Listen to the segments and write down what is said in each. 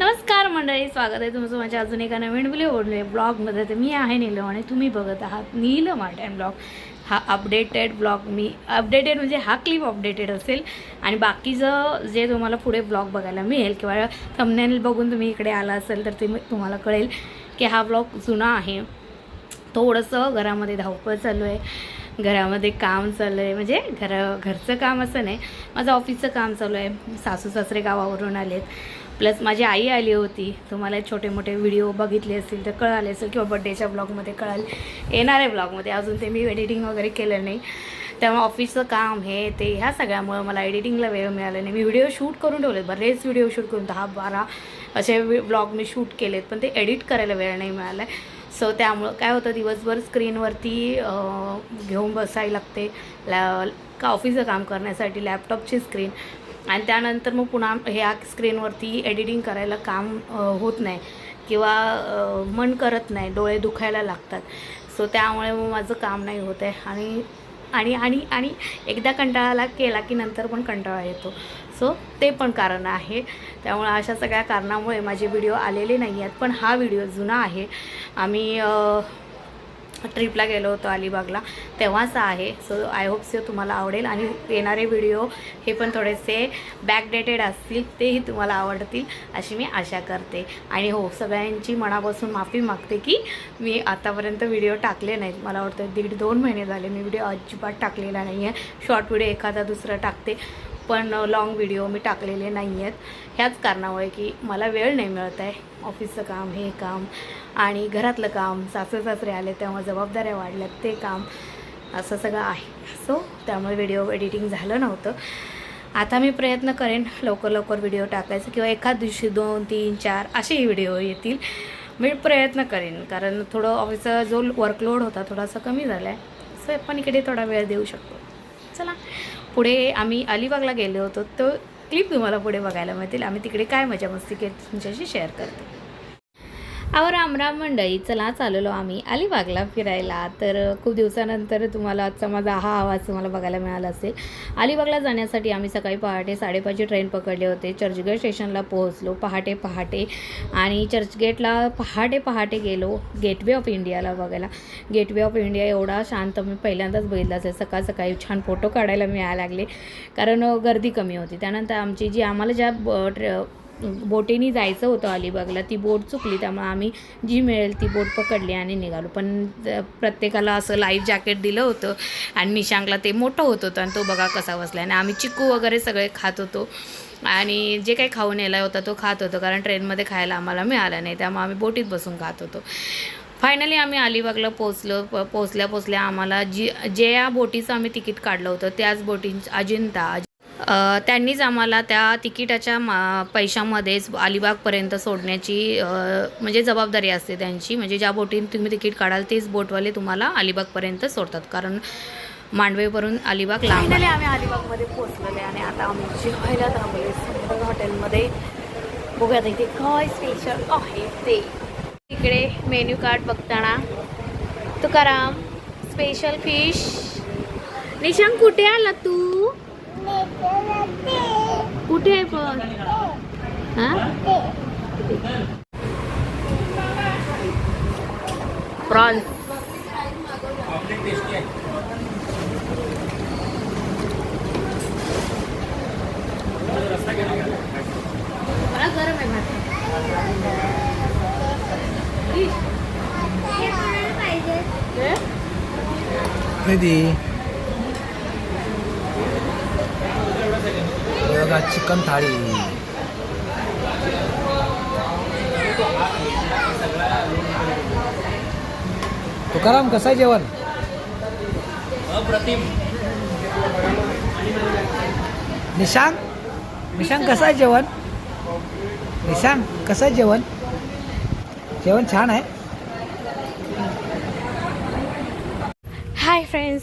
नमस्कार मंडळी स्वागत आहे तुमचं माझ्या अजून एका नवीन व्हिडिओ ब्लॉगमध्ये तर मी आहे नीलम आणि तुम्ही बघत आहात नीलम आर्ट अँड ब्लॉग. हा अपडेटेड ब्लॉग मी अपडेटेड म्हणजे हा क्लिप अपडेटेड असेल. आणि बाकीचं जे तुम्हाला पुढे ब्लॉग बघायला मिळेल किंवा थंबनेल बघून तुम्ही इकडे आला असेल तर ते तुम्हाला कळेल की हा ब्लॉग जुना आहे. थोडंसं घरामध्ये धावपळ चालू आहे. घरामध्ये काम चालू आहे. म्हणजे घर घरचं काम असं नाही. माझं ऑफिसचं काम चालू आहे. सासू सासरे गावावरून आलेत. प्लस माझी आई आली होती तुम्हाला छोटे मोठे व्हिडिओ बघितले असतील तर कळाले असेल किंवा बड्डेच्या ब्लॉगमध्ये कळाले. आहे ब्लॉगमध्ये अजून ते मी एडिटिंग वगैरे केलं नाही. त्यामुळे ऑफिसचं काम हे ते ह्या सगळ्यामुळं मला एडिटिंगला वेळ मिळाला नाही. मी व्हिडिओ शूट करून ठेवले बरेच व्हिडिओ शूट करून दहा बारा असे ब्लॉग मी शूट केलेत पण ते एडिट करायला वेळ नाही मिळाला. आहे सो त्यामुळं काय होतं दिवसभर स्क्रीनवरती घेऊन बसायला लागते. लॅ का ऑफिसचं काम करण्यासाठी लॅपटॉपची स्क्रीन आणि त्यानंतर मग पुन्हा ह्या स्क्रीनवरती एडिटिंग करायला काम होत नाही. किंवा मन करत नाही. डोळे दुखायला लागतात. सो त्यामुळे मग माझं काम नाही होत आहे. आणि आणि आणि आणि एकदा कंटाळाला केला की नंतर पण कंटाळा येतो. सो ते पण कारण आहे. त्यामुळे अशा सगळ्या कारणामुळे माझे व्हिडिओ आलेले नाही आहेत. पण हा व्हिडिओ जुना आहे. आम्ही ट्रिपला गेलो होतो अलिबागला तेव्हाच आहे. सो आय होप सो तुम्हाला आवडेल. आणि येणारे व्हिडिओ हे पण थोडेसे बॅकडेटेड असतील तेही तुम्हाला आवडतील अशी मी आशा करते. आणि हो सगळ्यांची मनापासून माफी मागते की मी आतापर्यंत व्हिडिओ टाकले नाहीत. मला वाटतं दीड दोन महिने झाले मी व्हिडिओ अजिबात टाकलेला नाही आहे शॉर्ट व्हिडिओ एखादा दुसरा टाकते. पण लाँग व्हिडिओ मी टाकलेले नाही आहेत ह्याच कारणामुळे की मला वेळ नाही मिळत आहे. ऑफिसचं काम हे काम आणि घरातलं काम. सासू सासरे आले तेव्हा जबाबदाऱ्या वाढल्यात ते काम. असं सगळं आहे. सो त्यामुळे व्हिडिओ एडिटिंग झालं नव्हतं. आता मी प्रयत्न करेन लवकर लवकर व्हिडिओ टाकायचं किंवा एखाद दिवशी दोन तीन चार असेही व्हिडिओ येतील. मी प्रयत्न करेन. कारण थोडं ऑफिसचा जो वर्कलोड होता थोडासा कमी झाला आहे सो आपण इकडे थोडा वेळ देऊ शकतो. चला. पुढे आम्ही अलिबागला गेलो होतो तो क्लिप तुम्हाला पुढे बघायला मिळतील. आम्ही तिकडे काय मजा मस्ती केली तुमच्याशी शेअर करते. अहो राम राम मंडळी. चला चाललो आम्ही अलिबागला फिरायला. तर खूप दिवसानंतर तुम्हाला आजचा माझा हा आवाज तुम्हाला बघायला मिळाला असेल. अलिबागला जाण्यासाठी आम्ही सकाळी पहाटे साडेपाचची ट्रेन पकडले होते. चर्चगेट स्टेशनला पोहोचलो पहाटे पहाटे. आणि चर्चगेटला पहाटे पहाटे गेलो. गेटवे ऑफ इंडियाला बघायला. गेटवे ऑफ इंडिया एवढा शांत मी पहिल्यांदाच बघितला असेल. सकाळ सकाळी छान फोटो काढायला मिळायला लागले. कारण गर्दी कमी होती. त्यानंतर आमची जी आम्हाला ज्या ब- ट्र- बोटीने जायचं होतं अलिबागला. ती बोट चुकली त्यामुळे आम्ही जी मिळेल ती बोट पकडली आणि निघालो. पण प्रत्येकाला असं लाईफ जॅकेट दिलं होतं आणि निशांकला ते मोठं होत होतं आणि तो बघा कसा बसला आणि आम्ही चिक्कू वगैरे सगळे खात होतो. आणि जे काही खाऊन यायला होता तो खात होतो कारण ट्रेनमध्ये खायला आम्हाला मिळालं नाही. त्यामुळे आम्ही बोटीत बसून खात होतो. फायनली आम्ही अलिबागला पोचलो प पोचल्या पोचल्या आम्हाला जी जे या बोटीचं आम्ही तिकीट काढलं होतं त्याच बोटींचं अजिंठा त्यांनीच आम्हाला त्या तिकिटाच्या मा पैशामध्येच अलिबागपर्यंत सोडण्याची म्हणजे जबाबदारी असते त्यांची. म्हणजे ज्या बोटीन तुम्ही तिकीट काढाल तेच बोटवाले तुम्हाला अलिबागपर्यंत सोडतात. कारण मांडवेवरून अलिबाग लांब आम्ही अलिबागमध्ये पोहोचलेले आणि आता आम्ही जेवायला थांबले हॉटेलमध्ये. बघूयात इथे काय स्पेशल आहे ते. इकडे मेन्यू कार्ड बघताना तुकाराम स्पेशल फिश निशांक कुठे आला तू? कुठे आहे पण? हा? प्रॉन्स. मला गरम आहे भात. हे? बघा चिकन थाळी. तुकाराम कसं आहे जेवण? निशांक? निशांक कसं आहे जेवण? निशांक कसं आहे जेवण? जेवण छान आहे. हाय फ्रेंड्स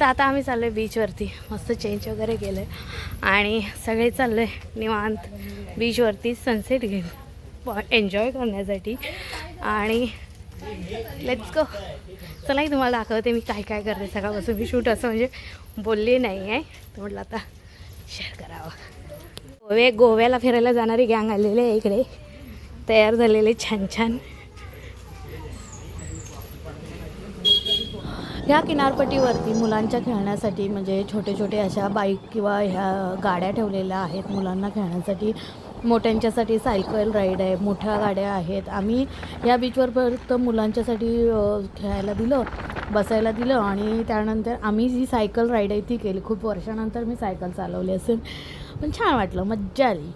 तर आता आम्ही चाललो आहे बीचवरती. मस्त चेंज वगैरे केलं आहे आणि सगळे चाललो आहे निवांत बीचवरती सनसेट घेऊन. एन्जॉय करण्यासाठी. आणि लेट्स गो चलाही तुम्हाला दाखवते मी काय काय करते. सकाळपासून मी शूट असं म्हणजे बोलले नाही आहे तर म्हटलं आता शेअर करावं. गोवे गोव्याला फिरायला जाणारी गँग आलेली आहे इकडे. तयार झालेले छान छान. ह्या किनारपट्टीवरती मुलांच्या खेळण्यासाठी म्हणजे छोटे छोटे अशा बाईक किंवा ह्या गाड्या ठेवलेल्या आहेत मुलांना खेळण्यासाठी. मोठ्यांच्यासाठी सायकल राईड आहे मोठ्या गाड्या आहेत. आम्ही या बीचवर फक्त मुलांच्यासाठी खेळायला दिलं बसायला दिलं आणि त्यानंतर आम्ही जी सायकल राईड आहे ती केली. खूप वर्षानंतर मी सायकल चालवली असेल. पण छान वाटलं मज्जा आली.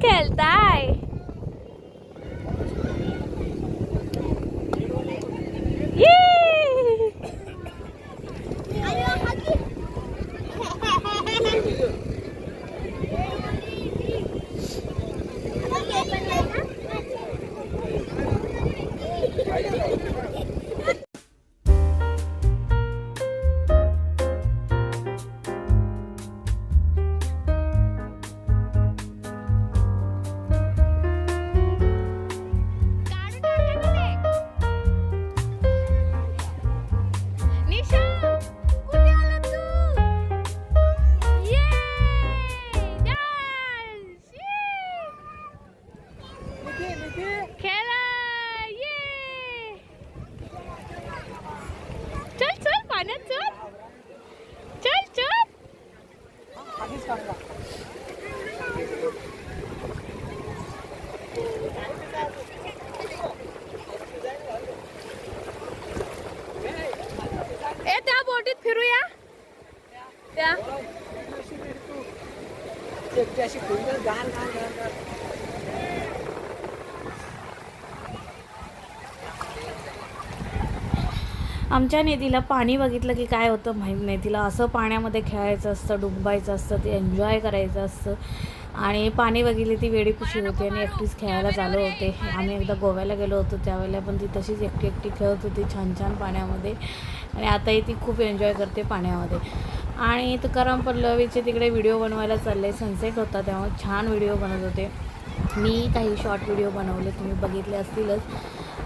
खेळताय फिरूया? त्या. आमच्या नेतीला पाणी बघितलं की काय होतं माहीत नाही. तिला असं पाण्यामध्ये खेळायचं असतं डुंबायचं असतं ते एन्जॉय करायचं असतं. आणि पाणी बघितली ती वेळी वेडीपुशी होती आणि एकटीच खेळायला चालू होते. आम्ही एकदा गोव्याला गेलो होतो त्यावेळेला पण ती तशीच एकटी एकटी खेळत होती छान छान पाण्यामध्ये. आणि आताही ती खूप एन्जॉय करते पाण्यामध्ये. आणि तुकाराम पल्लवीचे तिकडे व्हिडिओ बनवायला चालले. सनसेट होता तेव्हा छान व्हिडिओ बनवत होते. मी काही शॉर्ट व्हिडिओ बनवले तुम्ही बघितले असतीलच.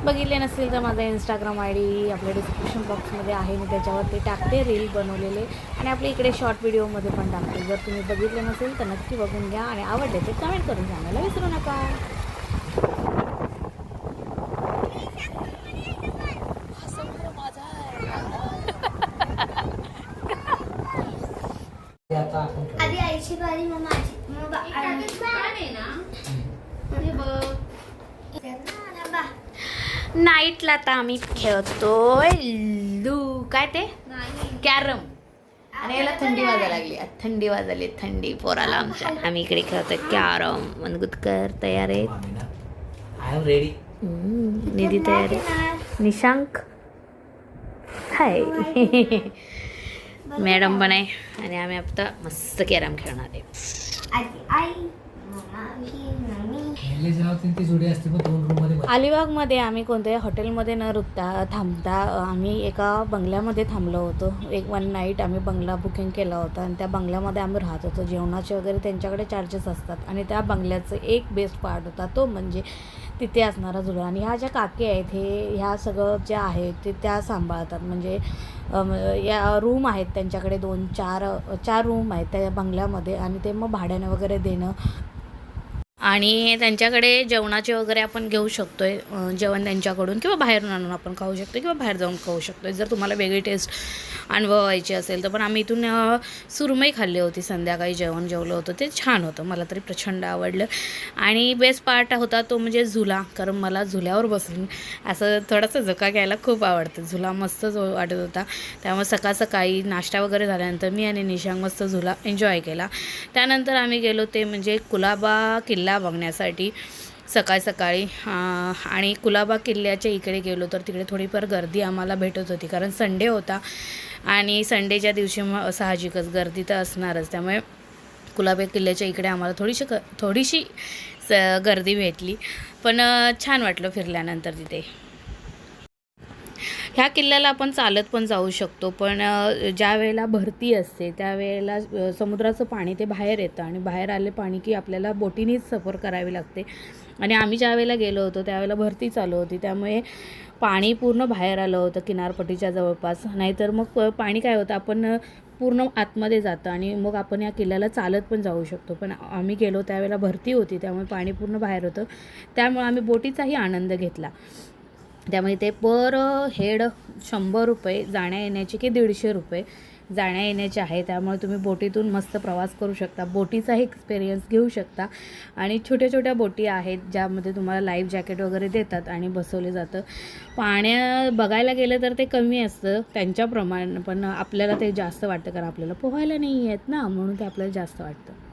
बघितले नसेल तर माझा इंस्टाग्राम आय डी आपल्या डिस्क्रिप्शन बॉक्समध्ये आहे. मी त्याच्यावर ते टाकते रील बनवलेले. आणि आपल्या इकडे शॉर्ट व्हिडिओमध्ये पण टाकते. जर तुम्ही बघितले नसेल तर नक्की बघून घ्या आणि आवडले ते कमेंट करून सांगायला विसरू नका. आधी आईची बारी मम्मा माझी मग बा- आणि- बा- नाईटला आता आम्ही खेळतोय. लू काय ते? कॅरम. आणि याला थंडी वाजायला लागली. थंडी वाजायली थंडी पोराला आमच्या. आम्ही इकडे खेळतोय कॅरम. मनगुतकर तयार आहेत. रेडी निधी तयार आहे. निशांक. हाय मॅडम पण आहे. आणि आम्ही आता मस्त कॅरम खेळणार आहे. पहिले जेव्हा असते दोन रूममध्ये अलिबागमध्ये आम्ही कोणत्याही हॉटेलमध्ये न रुकता थांबता आम्ही एका बंगल्यामध्ये थांबलो होतो. एक वन नाईट आम्ही बंगला बुकिंग केला होता आणि त्या बंगल्यामध्ये आम्ही राहत होतो. जेवणाचे वगैरे त्यांच्याकडे चार्जेस असतात आणि त्या बंगल्याचं एक बेस्ट पार्ट होता. तो म्हणजे तिथे असणारा जुळा आणि ह्या ज्या काकी आहेत हे ह्या सगळं ज्या आहेत ते त्या सांभाळतात. म्हणजे या रूम आहेत त्यांच्याकडे दोन चार चार रूम आहेत त्या बंगल्यामध्ये. आणि ते मग भाड्याने वगैरे देणं आणि त्यांच्याकडे जेवणाचे वगैरे आपण घेऊ शकतो आहे जेवण त्यांच्याकडून किंवा बाहेरून आणून आपण खाऊ शकतो किंवा बाहेर जाऊन खाऊ शकतो जर तुम्हाला वेगळी टेस्ट अनुभवायची असेल तर. पण आम्ही इथून सुरमई खाल्ली होती संध्याकाळी जेवण जेवलं होतं. ते छान होतं. मला तरी प्रचंड आवडलं. आणि बेस्ट पार्ट होता तो म्हणजे झुला. कारण मला झुल्यावर बसून असं थोडासा झका घ्यायला खूप आवडतं. झुला मस्तच वाटत होता. त्यामुळे सकाळ सकाळी नाश्ता वगैरे झाल्यानंतर मी आणि निशांग मस्त झुला एन्जॉय केला. त्यानंतर आम्ही गेलो ते म्हणजे कुलाबा किल्ला बघण्यासाठी सकाळ सकाळी आणि कुलाबा किल्ल्याच्या इकडे गेलो तर तिकडे थोडीफार गर्दी आम्हाला भेटत होती. कारण संडे होता आणि संडेच्या दिवशी मग साहजिकच गर्दी तर असणारच. त्यामुळे कुलाबा किल्ल्याच्या इकडे आम्हाला थोडीशी क थोडीशी स गर्दी भेटली. पण छान वाटलं फिरल्यानंतर तिथे. ह्या किल्ल्याला आपण चालत पण जाऊ शकतो पण ज्या वेळेला भरती असते त्यावेळेला समुद्राचं पाणी ते बाहेर येतं आणि बाहेर आले पाणी की आपल्याला बोटीनेच सफर करावी लागते. आणि आम्ही ज्या वेळेला गेलो होतो त्यावेळेला भरती चालू होती त्यामुळे पाणी पूर्ण बाहेर आलं होतं किनारपट्टीच्या जवळपास. नाहीतर मग पाणी काय होतं आपण पूर्ण आतमध्ये जातं आणि मग आपण या किल्ल्याला चालत पण जाऊ शकतो. पण आम्ही गेलो त्यावेळेला भरती होती त्यामुळे पाणी पूर्ण बाहेर होतं. त्यामुळे आम्ही बोटीचाही आनंद घेतला. त्यामुळे ते पर हेड शंभर रुपये जाण्या येण्याचे की दीडशे रुपये जाण्या येण्याचे आहे. त्यामुळे तुम्ही बोटीतून मस्त प्रवास करू शकता. बोटीचाही एक्सपिरियन्स घेऊ शकता. आणि छोट्या छोट्या बोटी आहेत ज्यामध्ये तुम्हाला लाईफ जॅकेट वगैरे देतात आणि बसवले जातं. पाण्या बघायला गेलं तर ते कमी असतं. त्यांच्याप्रमाणे पण आपल्याला ते जास्त वाटतं कारण आपल्याला पोहायला नाही येत ना म्हणून ते आपल्याला जास्त वाटतं.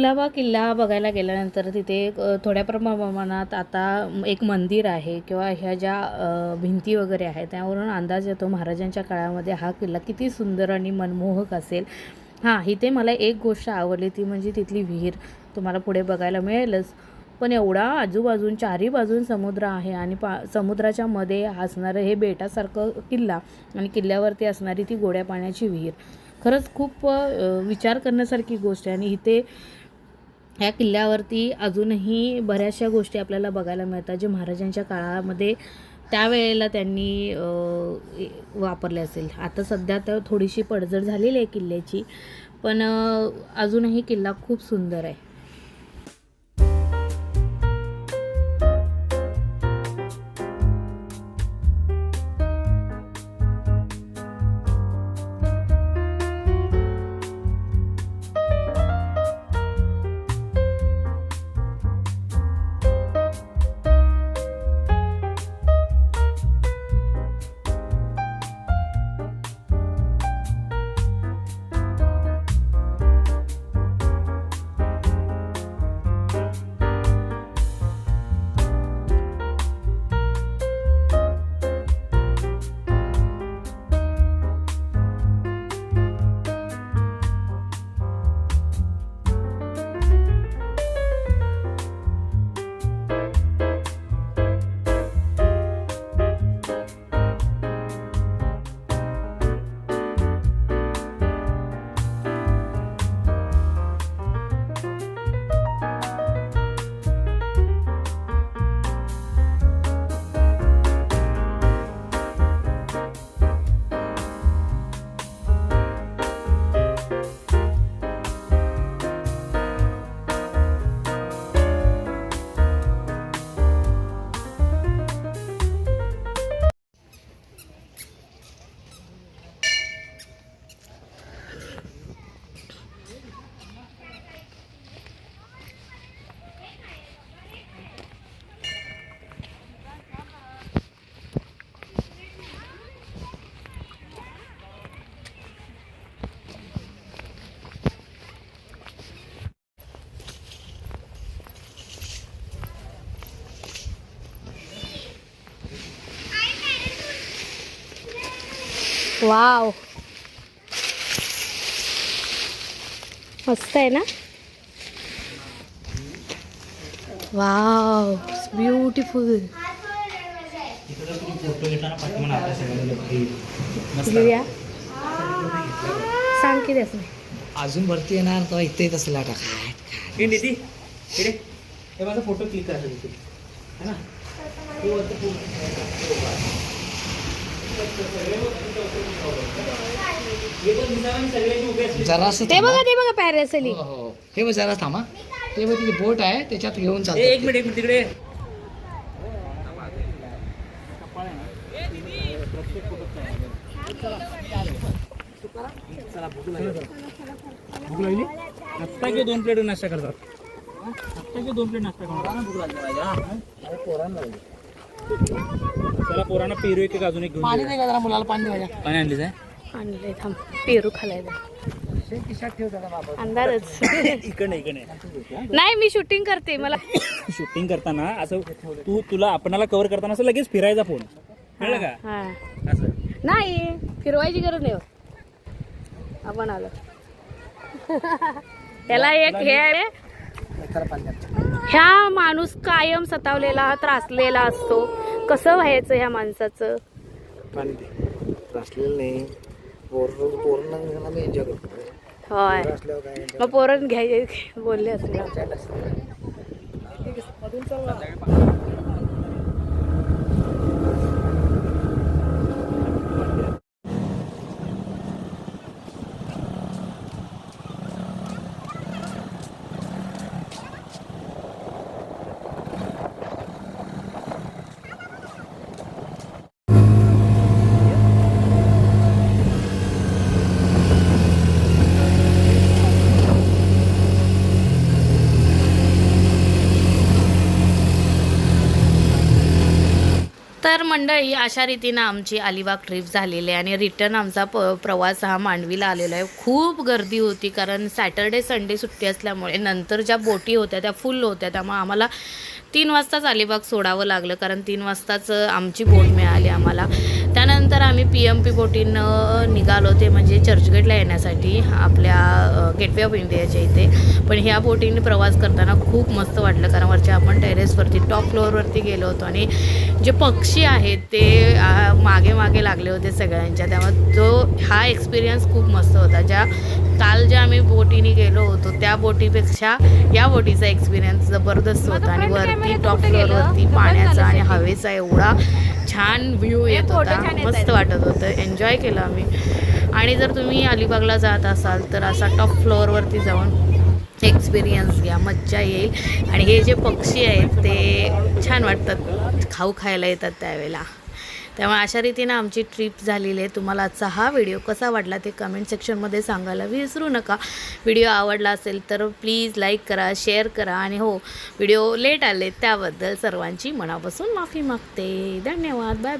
कुलाबा किल्ला बघायला गेल्यानंतर तिथे थोड्या प्रमाणात आता एक मंदिर आहे किंवा ह्या ज्या भिंती वगैरे आहेत त्यावरून अंदाज येतो महाराजांच्या काळामध्ये हा किल्ला किती सुंदर आणि मनमोहक असेल. हां इथे मला एक गोष्ट आवडली ती म्हणजे तिथली विहीर. तुम्हाला पुढे बघायला मिळेलच. पण एवढा आजूबाजून चारही बाजून समुद्र आहे आणि पा समुद्राच्या मध्ये असणारं हे बेटासारखं किल्ला आणि किल्ल्यावरती असणारी ती गोड्या पाण्याची विहीर. खरंच खूप विचार करण्यासारखी गोष्ट आहे आणि इथे ह्या किल्ल्यावरती अजूनही बऱ्याचशा गोष्टी आपल्याला बघायला मिळतात जे महाराजांच्या काळामध्ये त्यावेळेला त्यांनी वापरले असेल. आता सध्या तर थोडीशी पडझड झालेली आहे किल्ल्याची पण अजूनही किल्ला खूप सुंदर आहे. वाव. मस्त आहे ना? वाव ब्युटिफुल घेऊया. सांग की त्याच. अजून वरती येणार तर इथे येत असेल आता. हे निधी हे माझा फोटो क्लिक करा तिथे है ना? ते बघा ते बघा पॅरेसली. हो, हो. हे. बघ जरा थांबा. ते बघ तिथे बोट आहे त्याच्यात घेऊन ए, एक मिनिट एक मिनिट तिकडे. भूक लागली आत्ता की दोन प्लेट नाश्ता करतात. आत्ता की दोन प्लेट नाश्ता करतात भूक लागली चला पोरांना पेरू एक एक अजून एक घेऊन पाणी. नाही का जरा मुलाला पाणी द्या पाणी आणलीच आहे? आणले थांब. पेरू खालायला अंधारच. इकडे इकडे नाही मी शूटिंग करते मला. शूटिंग करताना असं तू तुला आपणाला कव्हर करताना असं लगेच फिरायचा फोन कळलं का? हा असं. नाही फिरवायची गरज नाही हो. आपण आलो. त्याला एक हे आहे. पाणी द्या. ह्या माणूस कायम सतावलेला त्रासलेला असतो. कसं व्हायचं ह्या माणसाचं? पाणी दे त्रासलेलं नाही. पोरं पोरांना मी एन्जॉय करतो. होय. त्रासल्यावर काय मग पोरण घ्यायचे बोलले असते मंडळी अशा रीतीनं आमची अलिबाग ट्रिप झालेली आहे आणि रिटर्न आमचा प प्रवास हा मांडवीला आलेला आहे. खूप गर्दी होती कारण सॅटर्डे संडे सुट्टी असल्यामुळे नंतर ज्या बोटी होत्या त्या फुल होत्या. त्यामुळे आम्हाला तीन वाजताच अलिबाग सोडावं लागलं कारण तीन वाजताच आमची बोट मिळाली आम्हाला. त्यानंतर आम्ही पी एम पी बोटीनं निघालो ते म्हणजे चर्चगेटला येण्यासाठी आपल्या गेटवे ऑफ इंडियाच्या इथे. पण ह्या बोटीने प्रवास करताना खूप मस्त वाटलं कारण वरच्या आपण टेरेसवरती टॉप फ्लोअरवरती गेलो होतो. आणि जे पक्षी आहेत ते मागे मागे लागले होते सगळ्यांच्या. त्यामुळे तो हा एक्सपिरियन्स खूप मस्त होता. ज्या काल ज्या आम्ही बोटीने गेलो होतो त्या बोटीपेक्षा या बोटीचा एक्सपिरियन्स जबरदस्त होता. आणि वरती टॉप फ्लोअरवरती पाण्याचा आणि हवेचा एवढा छान व्ह्यू येत होता. मस्त वाटत होतं. एन्जॉय केलं आम्ही. आणि जर तुम्ही अलिबागला जात असाल तर असा टॉप फ्लोअरवरती जाऊन एक्सपिरियन्स घ्या. मज्जा येईल. आणि हे जे पक्षी आहेत ते छान वाटतात. खाऊ खायला येतात त्यावेळेला. त्यामुळे अशा रीतीनं आमची ट्रिप झालेली आहे. तुम्हाला आजचा हा व्हिडिओ कसा वाटला ते कमेंट सेक्शनमध्ये सांगायला विसरू नका. व्हिडिओ आवडला असेल तर प्लीज लाईक करा शेअर करा आणि हो व्हिडिओ लेट आले त्याबद्दल सर्वांची मनापासून माफी मागते. धन्यवाद. बाय